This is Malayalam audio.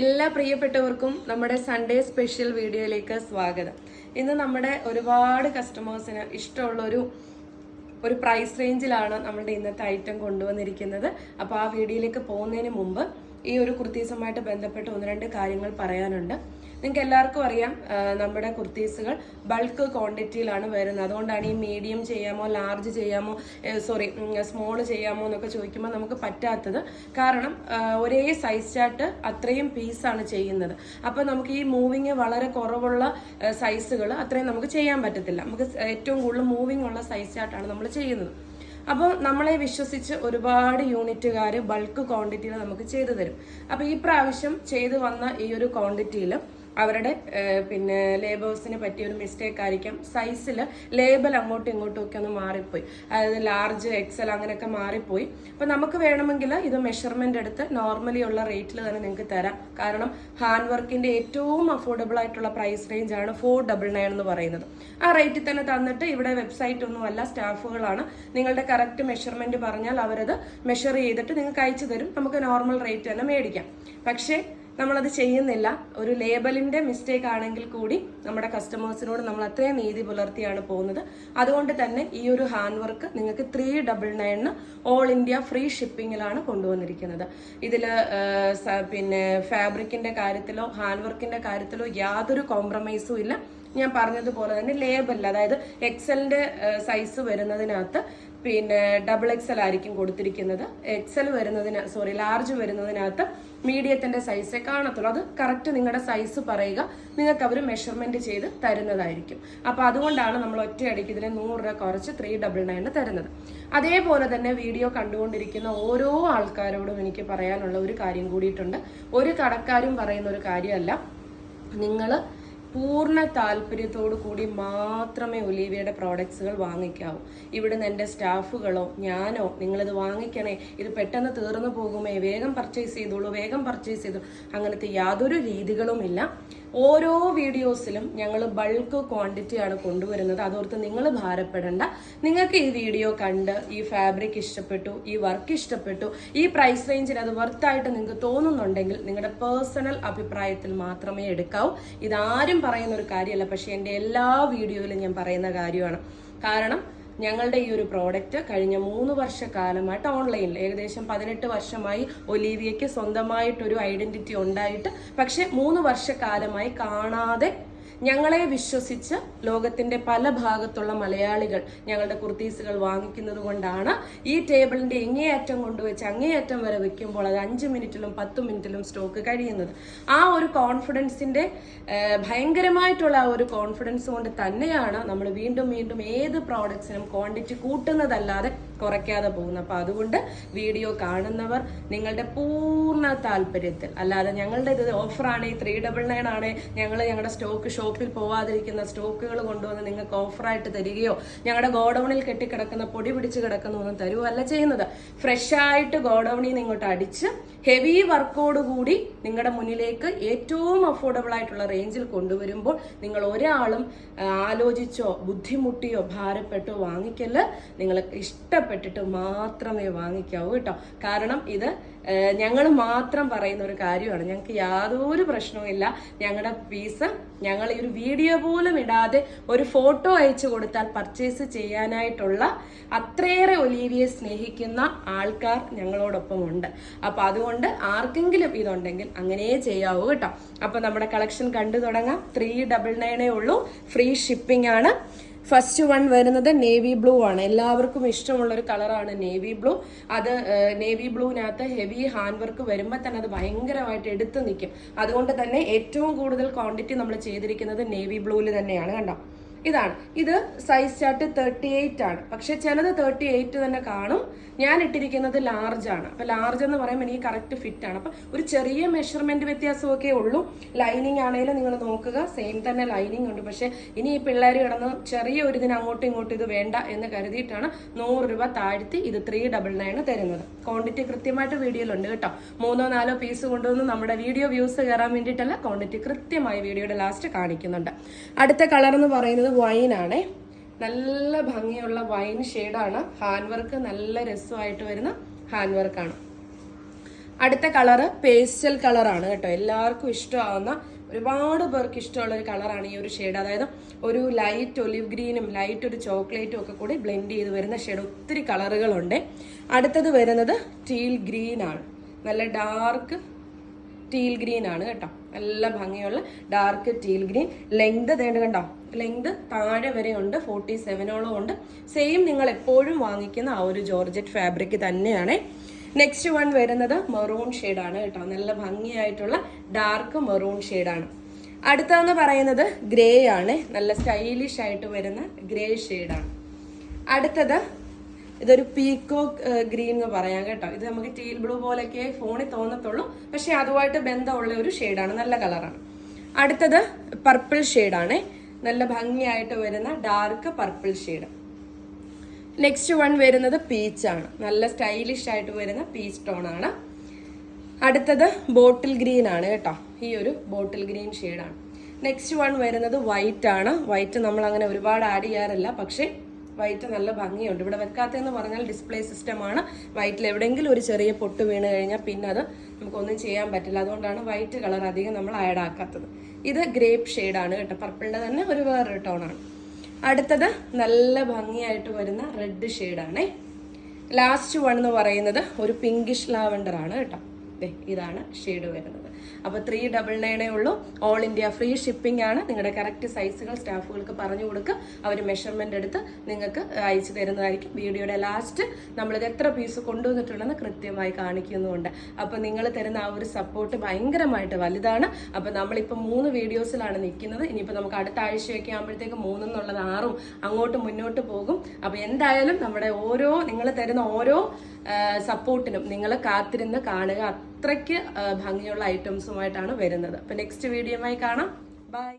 എല്ലാ പ്രിയപ്പെട്ടവർക്കും നമ്മുടെ സൺഡേ സ്പെഷ്യൽ വീഡിയോയിലേക്ക് സ്വാഗതം. ഇന്ന് നമ്മുടെ ഒരുപാട് കസ്റ്റമേഴ്സിന് ഇഷ്ടമുള്ള ഒരു ഒരു പ്രൈസ് റേഞ്ചിലാണ് നമ്മുടെ ഇന്നത്തെ ഐറ്റം കൊണ്ടുവന്നിരിക്കുന്നത്. അപ്പോൾ ആ വീഡിയോയിലേക്ക് പോകുന്നതിന് മുമ്പ് ഈ ഒരു കുർത്തീസുമായിട്ട് ബന്ധപ്പെട്ട് ഒന്ന് രണ്ട് കാര്യങ്ങൾ പറയാനുണ്ട്. നിങ്ങൾക്ക് എല്ലാവർക്കും അറിയാം നമ്മുടെ കുർത്തീസുകൾ ബൾക്ക് ക്വാണ്ടിറ്റിയിലാണ് വരുന്നത്. അതുകൊണ്ടാണ് ഈ മീഡിയം ചെയ്യാമോ ലാർജ് ചെയ്യാമോ സോറി സ്മോൾ ചെയ്യാമോ എന്നൊക്കെ ചോദിക്കുമ്പോൾ നമുക്ക് പറ്റാത്തത്. കാരണം ഒരേ സൈസ് ചാർട്ട് അത്രയും പീസാണ് ചെയ്യുന്നത്. അപ്പോൾ നമുക്ക് ഈ മൂവിങ് വളരെ കുറവുള്ള സൈസുകൾ അത്രയും നമുക്ക് ചെയ്യാൻ പറ്റത്തില്ല. നമുക്ക് ഏറ്റവും കൂടുതൽ മൂവിങ് ഉള്ള സൈസ് ചാർട്ടാണ് നമ്മൾ ചെയ്യുന്നത്. അപ്പോൾ നമ്മളെ വിശ്വസിച്ച് ഒരുപാട് യൂണിറ്റുകാർ ബൾക്ക് ക്വാണ്ടിറ്റിയിൽ നമുക്ക് ചെയ്തു തരും. അപ്പോൾ ഈ പ്രാവശ്യം ചെയ്തു വന്ന ഈ ഒരു ക്വാണ്ടിറ്റിയിൽ അവരുടെ പിന്നെ ലേബേഴ്സിന് പറ്റിയ ഒരു മിസ്റ്റേക്ക് ആയിരിക്കാം. സൈസിൽ ലേബൽ അങ്ങോട്ടും ഇങ്ങോട്ടും ഒക്കെ ഒന്ന് മാറിപ്പോയി. അതായത് ലാർജ് എക്സൽ അങ്ങനെയൊക്കെ മാറിപ്പോയി. അപ്പോൾ നമുക്ക് വേണമെങ്കിൽ ഇത് മെഷർമെന്റ് എടുത്ത് നോർമലി ഉള്ള റേറ്റിൽ തന്നെ നിങ്ങൾക്ക് തരാം. കാരണം ഹാൻഡ് വർക്കിന്റെ ഏറ്റവും അഫോർഡബിൾ ആയിട്ടുള്ള പ്രൈസ് റേഞ്ച് ആണ് ഫോർ ഡബിൾ നയൻ എന്ന് പറയുന്നത്. ആ റേറ്റിൽ തന്നെ തന്നിട്ട് ഇവിടെ വെബ്സൈറ്റ് ഒന്നുമല്ല സ്റ്റാഫുകളാണ്. നിങ്ങളുടെ കറക്റ്റ് മെഷർമെന്റ് പറഞ്ഞാൽ അവരത് മെഷർ ചെയ്തിട്ട് നിങ്ങൾക്ക് അയച്ചു തരും. നമുക്ക് നോർമൽ റേറ്റ് തന്നെ മേടിക്കാം. പക്ഷേ നമ്മളത് ചെയ്യുന്നില്ല. ഒരു ലേബലിന്റെ മിസ്റ്റേക്ക് ആണെങ്കിൽ കൂടി നമ്മുടെ കസ്റ്റമേഴ്സിനോട് നമ്മൾ അത്രയും നീതി പുലർത്തിയാണ് പോകുന്നത്. അതുകൊണ്ട് തന്നെ ഈ ഒരു ഹാൻഡ് വർക്ക് നിങ്ങൾക്ക് ത്രീ ഡബിൾ നയനിന് ഓൾ ഇന്ത്യ ഫ്രീ ഷിപ്പിങ്ങിലാണ് കൊണ്ടുവന്നിരിക്കുന്നത്. ഇതിൽ പിന്നെ ഫാബ്രിക്കിന്റെ കാര്യത്തിലോ ഹാൻഡ് വർക്കിന്റെ കാര്യത്തിലോ യാതൊരു കോംപ്രമൈസും ഇല്ല. ഞാൻ പറഞ്ഞതുപോലെ തന്നെ ലേബലിൽ അതായത് എക്സലിന്റെ സൈസ് വരുന്നതിനകത്ത് പിന്നെ ഡബിൾ എക്സൽ ആയിരിക്കും കൊടുത്തിരിക്കുന്നത്. എക്സൽ വരുന്നതിന് സോറി ലാർജ് വരുന്നതിനകത്ത് മീഡിയത്തിന്റെ സൈസേ കാണത്തുള്ളൂ. അത് കറക്റ്റ് നിങ്ങളുടെ സൈസ് പറയുക. നിങ്ങൾക്ക് അവർ മെഷർമെന്റ് ചെയ്ത് തരുന്നതായിരിക്കും. അപ്പൊ അതുകൊണ്ടാണ് നമ്മൾ ഒറ്റയടിക്ക് ഇതിനെ നൂറ് രൂപ കുറച്ച് ത്രീ ഡബിൾ നയന് തരുന്നത്. അതേപോലെ തന്നെ വീഡിയോ കണ്ടുകൊണ്ടിരിക്കുന്ന ഓരോ ആൾക്കാരോടും എനിക്ക് പറയാനുള്ള ഒരു കാര്യം കൂടിയിട്ടുണ്ട്. ഒരു കടക്കാരും പറയുന്ന ഒരു കാര്യമല്ല. നിങ്ങൾ പൂർണ താല്പര്യത്തോടു കൂടി മാത്രമേ ഒലീവിയയുടെ പ്രോഡക്ട്സുകൾ വാങ്ങിക്കാവൂ. ഇവിടുന്ന് എന്റെ സ്റ്റാഫുകളോ ഞാനോ നിങ്ങളിത് വാങ്ങിക്കണേ. ഇത് പെട്ടെന്ന് തീർന്നു പോകുമേ. വേഗം പർച്ചേസ് ചെയ്തോളൂ. വേഗം പർച്ചേസ് ചെയ്തോളൂ. അങ്ങനത്തെ യാതൊരു രീതികളുമില്ല. ഓരോ വീഡിയോസിലും ഞങ്ങൾ ബൾക്ക് ക്വാണ്ടിറ്റി ആണ് കൊണ്ടുവരുന്നത്. അതോർത്ത് നിങ്ങൾ ഭാരപ്പെടേണ്ട. നിങ്ങൾക്ക് ഈ വീഡിയോ കണ്ട് ഈ ഫാബ്രിക് ഇഷ്ടപ്പെട്ടു ഈ വർക്ക് ഇഷ്ടപ്പെട്ടു ഈ പ്രൈസ് റേഞ്ചിൽ അത് വർത്തായിട്ട് നിങ്ങൾക്ക് തോന്നുന്നുണ്ടെങ്കിൽ നിങ്ങളുടെ പേഴ്സണൽ അഭിപ്രായത്തിൽ മാത്രമേ എടുക്കാവൂ. ഇതാരും പറയുന്ന ഒരു കാര്യമല്ല പക്ഷേ എന്റെ എല്ലാ വീഡിയോയിലും ഞാൻ പറയുന്ന കാര്യമാണ്. കാരണം ഞങ്ങളുടെ ഈ ഒരു പ്രോഡക്റ്റ് കഴിഞ്ഞ മൂന്ന് വർഷക്കാലമായിട്ട് ഓൺലൈനിൽ ഏകദേശം പതിനെട്ട് വർഷമായി ഒലീവിയയ്ക്ക് സ്വന്തമായിട്ടൊരു ഐഡന്റിറ്റി ഉണ്ടായിട്ട് പക്ഷെ മൂന്ന് വർഷക്കാലമായി കാണാതെ ഞങ്ങളെ വിശ്വസിച്ച് ലോകത്തിന്റെ പല ഭാഗത്തുള്ള മലയാളികൾ ഞങ്ങളുടെ കുർത്തീസുകൾ വാങ്ങിക്കുന്നത് കൊണ്ടാണ് ഈ ടേബിളിന്റെ എങ്ങേയറ്റം കൊണ്ടുവച്ച് അങ്ങേയറ്റം വരെ വെക്കുമ്പോൾ അത് അഞ്ച് മിനിറ്റിലും പത്ത് മിനിറ്റിലും സ്റ്റോക്ക് കഴിയുന്നത്. ആ ഒരു കോൺഫിഡൻസിന്റെ ഭയങ്കരമായിട്ടുള്ള ആ ഒരു കോൺഫിഡൻസ് കൊണ്ട് തന്നെയാണ് നമ്മൾ വീണ്ടും വീണ്ടും ഏത് പ്രോഡക്ട്സിനും ക്വാണ്ടിറ്റി കൂട്ടുന്നതല്ലാതെ കുറയ്ക്കാതെ പോകുന്നത്. അപ്പൊ അതുകൊണ്ട് വീഡിയോ കാണുന്നവർ നിങ്ങളുടെ പൂർണ താല്പര്യത്തിൽ അല്ലാതെ ഞങ്ങളുടെ ഇത് ഓഫറാണ് ത്രീ ഡബിൾ നയൻ ആണ് ഞങ്ങൾ ഞങ്ങളുടെ സ്റ്റോക്ക് ഷോപ്പിൽ പോവാതിരിക്കുന്ന സ്റ്റോക്കുകൾ കൊണ്ടുവന്ന് നിങ്ങൾക്ക് ഓഫറായിട്ട് തരികയോ ഞങ്ങളുടെ ഗോഡൌണിൽ കെട്ടിക്കിടക്കുന്ന പൊടി പിടിച്ച് കിടക്കുന്ന ഒന്നും തരുവല്ല ചെയ്യുന്നത്. ഫ്രഷ് ആയിട്ട് ഗോഡൌണിൽ നിന്ന് ഇങ്ങോട്ട് അടിച്ച് ഹെവി വർക്കോട് കൂടി നിങ്ങളുടെ മുന്നിലേക്ക് ഏറ്റവും അഫോർഡബിൾ ആയിട്ടുള്ള റേഞ്ചിൽ കൊണ്ടുവരുമ്പോൾ നിങ്ങൾ ഒരാളും ആലോചിച്ചോ ബുദ്ധിമുട്ടിയോ ഭാരപ്പെട്ടോ വാങ്ങിക്കൽ നിങ്ങൾ ഇഷ്ടപ്പെട്ടിട്ട് മാത്രമേ വാങ്ങിക്കാവൂ കേട്ടോ. കാരണം ഇത് ഞങ്ങൾ മാത്രം പറയുന്ന ഒരു കാര്യമാണ്. ഞങ്ങൾക്ക് യാതൊരു പ്രശ്നവുമില്ല ഞങ്ങളുടെ പീസ് ഞങ്ങൾ ഈ ഒരു വീഡിയോ പോലും ഇടാതെ ഒരു ഫോട്ടോ അയച്ചു കൊടുത്താൽ പർച്ചേസ് ചെയ്യാനായിട്ടുള്ള അത്രയേറെ ഒലീവിയെ സ്നേഹിക്കുന്ന ആൾക്കാർ ഞങ്ങളോടൊപ്പം ഉണ്ട് അപ്പൊ അതുകൊണ്ട് ആർക്കെങ്കിലും ഇതുണ്ടെങ്കിൽ അങ്ങനെ ചെയ്യാവൂ കേട്ടോ. അപ്പോൾ നമ്മുടെ കളക്ഷൻ കണ്ടു തുടങ്ങാം. ത്രീ ഡബിൾ നയനേ ഉള്ളൂ. ഫ്രീ ഷിപ്പിംഗ് ആണ്. ഫസ്റ്റ് വൺ വരുന്നത് നേവി ബ്ലൂ ആണ്. എല്ലാവർക്കും ഇഷ്ടമുള്ള ഒരു കളറാണ് നേവി ബ്ലൂ അത് നേവി ബ്ലൂവിനകത്ത് ഹെവി ഹാൻഡ് വർക്ക് വരുമ്പോൾ തന്നെ അത് ഭയങ്കരമായിട്ട് എടുത്തു നിൽക്കും അതുകൊണ്ട് തന്നെ ഏറ്റവും കൂടുതൽ ക്വാണ്ടിറ്റി നമ്മൾ ചെയ്തിരിക്കുന്നത് നേവി ബ്ലൂവിൽ തന്നെയാണ് കണ്ടോ? ഇതാണ്. ഇത് സൈസ് ചാർട്ട് തേർട്ടി എയ്റ്റ് ആണ്. പക്ഷെ ചിലത് തേർട്ടി എയ്റ്റ് തന്നെ കാണും. ഞാൻ ഇട്ടിരിക്കുന്നത് ലാർജ് ആണ്. അപ്പൊ ലാർജ് എന്ന് പറയുമ്പോൾ എനിക്ക് കറക്റ്റ് ഫിറ്റ് ആണ്. അപ്പൊ ഒരു ചെറിയ മെഷർമെന്റ് വ്യത്യാസമൊക്കെ ഉള്ളൂ. ലൈനിങ് ആണെങ്കിലും നിങ്ങൾ നോക്കുക. സെയിം തന്നെ ലൈനിങ് ഉണ്ട്. പക്ഷെ ഇനി ഈ പിള്ളേർ കിടന്ന് ചെറിയ ഒരു ഇതിന് അങ്ങോട്ടും ഇങ്ങോട്ടും ഇത് വേണ്ട എന്ന് കരുതിയിട്ടാണ് നൂറ് രൂപ താഴ്ത്തി ഇത് ത്രീ ഡബിൾ നയൻ തരുന്നത്. ക്വാണ്ടിറ്റി കൃത്യമായിട്ട് വീഡിയോയിലുണ്ട് കേട്ടോ. മൂന്നോ നാലോ പീസ് കൊണ്ടുവന്ന് നമ്മുടെ വീഡിയോ വ്യൂസ് കയറാൻ വേണ്ടിയിട്ടല്ല ക്വാണ്ടിറ്റി കൃത്യമായി വീഡിയോയുടെ ലാസ്റ്റ് കാണിക്കുന്നുണ്ട്. അടുത്ത കളർ എന്ന് പറയുന്നത് വൈൻ ആണേ നല്ല ഭംഗിയുള്ള വൈൻ ഷെയ്ഡാണ്. ഹാൻഡ് വർക്ക് നല്ല രസമായിട്ട് വരുന്ന ഹാൻഡ് വർക്കാണ്. അടുത്ത കളറ് പേസ്റ്റൽ കളറാണ് കേട്ടോ. എല്ലാവർക്കും ഇഷ്ടമാവുന്ന ഒരുപാട് പേർക്ക് ഇഷ്ടമുള്ള ഒരു കളറാണ് ഈ ഒരു ഷെയ്ഡ്. അതായത് ഒരു ലൈറ്റ് ഒലിവ് ഗ്രീനും ലൈറ്റ് ഒരു ചോക്ലേറ്റും ഒക്കെ കൂടി ബ്ലെൻഡ് ചെയ്ത് വരുന്ന ഷെയ്ഡ്. ഒത്തിരി കളറുകളുണ്ട്. അടുത്തത് വരുന്നത് ടീൽ ഗ്രീൻ ആണ് നല്ല ഡാർക്ക് ടീൽ ഗ്രീൻ ആണ് കേട്ടോ. നല്ല ഭംഗിയുള്ള ഡാർക്ക് ടീൽ ഗ്രീൻ ലെങ്ത് തേണ്ട കണ്ടോ? ലെങ്ത് താഴെ വരെ ഉണ്ട് ഫോർട്ടി സെവനോളം ഉണ്ട്. സെയിം നിങ്ങൾ എപ്പോഴും വാങ്ങിക്കുന്ന ആ ഒരു ജോർജറ്റ് ഫാബ്രിക് തന്നെയാണ്. നെക്സ്റ്റ് വൺ വരുന്നത് മെറൂൺ ആണ് കേട്ടോ. നല്ല ഭംഗിയായിട്ടുള്ള ഡാർക്ക് മെറൂൺ ആണ്. അടുത്തതെന്ന് പറയുന്നത് ഗ്രേ ആണ്. നല്ല സ്റ്റൈലിഷ് ആയിട്ട് വരുന്ന ഗ്രേ ഷെയ്ഡാണ് അടുത്തത് ഇതൊരു പീക്കോക്ക് ഗ്രീൻ എന്ന് പറയാം കേട്ടോ. ഇത് നമുക്ക് ടീൽ ബ്ലൂ പോലെയൊക്കെ ഫോണിൽ തോന്നത്തുള്ളൂ. പക്ഷേ അതുമായിട്ട് ബന്ധമുള്ള ഒരു ഷെയ്ഡാണ് നല്ല കളറാണ് അടുത്തത് പർപ്പിൾ ഷെയ്ഡാണ് നല്ല ഭംഗിയായിട്ട് വരുന്ന dark purple shade next one വരുന്നത് പീച്ചാണ് നല്ല സ്റ്റൈലിഷ് ആയിട്ട് വരുന്ന പീച്ച് ടോൺ ആണ്. അടുത്തത് ബോട്ടിൽ ഗ്രീൻ ആണ് കേട്ടോ. ഈ ഒരു ബോട്ടിൽ ഗ്രീൻ ഷെയ്ഡാണ് നെക്സ്റ്റ് വൺ വരുന്നത് വൈറ്റ് ആണ്. വൈറ്റ് നമ്മൾ അങ്ങനെ ഒരുപാട് ആഡ് ചെയ്യാറില്ല. പക്ഷേ വൈറ്റ് നല്ല ഭംഗിയുണ്ട്. ഇവിടെ വെക്കാത്തതെന്ന് പറഞ്ഞാൽ ഡിസ്പ്ലേ സിസ്റ്റമാണ്. വൈറ്റിൽ എവിടെയെങ്കിലും ഒരു ചെറിയ പൊട്ട് വീണ് കഴിഞ്ഞാൽ പിന്നെ അത് നമുക്കൊന്നും ചെയ്യാൻ പറ്റില്ല. അതുകൊണ്ടാണ് വൈറ്റ് കളർ അധികം നമ്മൾ ആഡ് ആക്കാത്തത്. ഇത് ഗ്രേപ്പ് ഷെയ്ഡാണ് കേട്ടോ. പർപ്പിളിന്റെ തന്നെ ഒരു വേറൊരു ടോണാണ് അടുത്തത് നല്ല ഭംഗിയായിട്ട് വരുന്ന റെഡ് ഷെയ്ഡാണേ ലാസ്റ്റ് വൺ എന്ന് പറയുന്നത് ഒരു പിങ്കിഷ് ലാവണ്ടർ ആണ് കേട്ടോ. ഇതാണ് ഷെയ്ഡ് വരുന്നത്. അപ്പോൾ ത്രീ ഡബിൾ നയനേ ഉള്ളൂ. ഓൾ ഇന്ത്യ ഫ്രീ ഷിപ്പിംഗ് ആണ്. നിങ്ങളുടെ കറക്റ്റ് സൈസുകൾ സ്റ്റാഫുകൾക്ക് പറഞ്ഞു കൊടുക്കുക. അവർ മെഷർമെന്റ് എടുത്ത് നിങ്ങൾക്ക് അയച്ചു തരുന്നതായിരിക്കും. വീഡിയോയുടെ ലാസ്റ്റ് നമ്മളിത് എത്ര പീസ് കൊണ്ടുവന്നിട്ടുണ്ടെന്ന് കൃത്യമായി കാണിക്കുന്നുമുണ്ട്. അപ്പോൾ നിങ്ങൾ തരുന്ന ആ ഒരു സപ്പോർട്ട് ഭയങ്കരമായിട്ട് വലുതാണ്. അപ്പോൾ നമ്മളിപ്പോൾ മൂന്ന് വീഡിയോസിലാണ് നിൽക്കുന്നത്. ഇനിയിപ്പോൾ നമുക്ക് അടുത്ത ആഴ്ചയൊക്കെ ആകുമ്പോഴത്തേക്ക് മൂന്നെന്നുള്ളത് ആറും അങ്ങോട്ട് മുന്നോട്ട് പോകും. അപ്പോൾ എന്തായാലും നമ്മുടെ ഓരോ നിങ്ങൾ തരുന്ന ഓരോ സപ്പോർട്ടിനും നിങ്ങൾ കാത്തിരുന്ന് കാണുക. അത്രയ്ക്ക് ഭംഗിയുള്ള ഐറ്റംസുമായിട്ടാണ് വരുന്നത്. അപ്പം നെക്സ്റ്റ് വീഡിയോയുമായി കാണാം. ബൈ